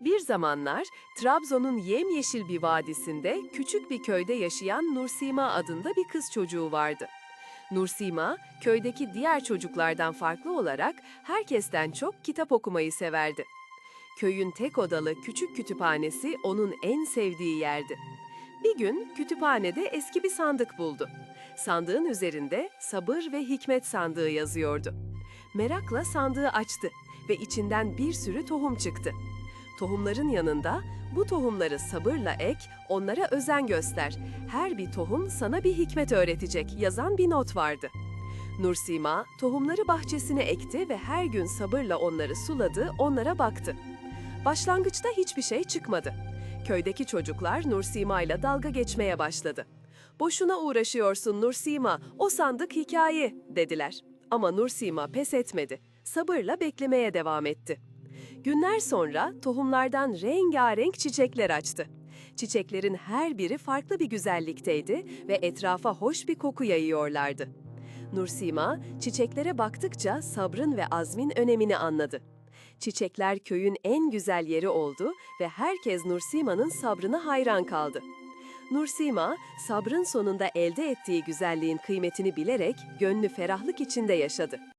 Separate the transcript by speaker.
Speaker 1: Bir zamanlar Trabzon'un yemyeşil bir vadisinde küçük bir köyde yaşayan Nursima adında bir kız çocuğu vardı. Nursima, köydeki diğer çocuklardan farklı olarak herkesten çok kitap okumayı severdi. Köyün tek odalı küçük kütüphanesi onun en sevdiği yerdi. Bir gün kütüphanede eski bir sandık buldu. Sandığın üzerinde sabır ve hikmet sandığı yazıyordu. Merakla sandığı açtı ve içinden bir sürü tohum çıktı. Tohumların yanında bu tohumları sabırla ek, onlara özen göster. Her bir tohum sana bir hikmet öğretecek yazan bir not vardı. Nursima tohumları bahçesine ekti ve her gün sabırla onları suladı, onlara baktı. Başlangıçta hiçbir şey çıkmadı. Köydeki çocuklar Nursima ile dalga geçmeye başladı. Boşuna uğraşıyorsun Nursima, o sandık hikaye dediler. Ama Nursima pes etmedi. Sabırla beklemeye devam etti. Günler sonra tohumlardan rengarenk çiçekler açtı. Çiçeklerin her biri farklı bir güzellikteydi ve etrafa hoş bir koku yayıyorlardı. Nursima, çiçeklere baktıkça sabrın ve azmin önemini anladı. Çiçekler köyün en güzel yeri oldu ve herkes Nursima'nın sabrına hayran kaldı. Nursima, sabrın sonunda elde ettiği güzelliğin kıymetini bilerek gönlü ferahlık içinde yaşadı.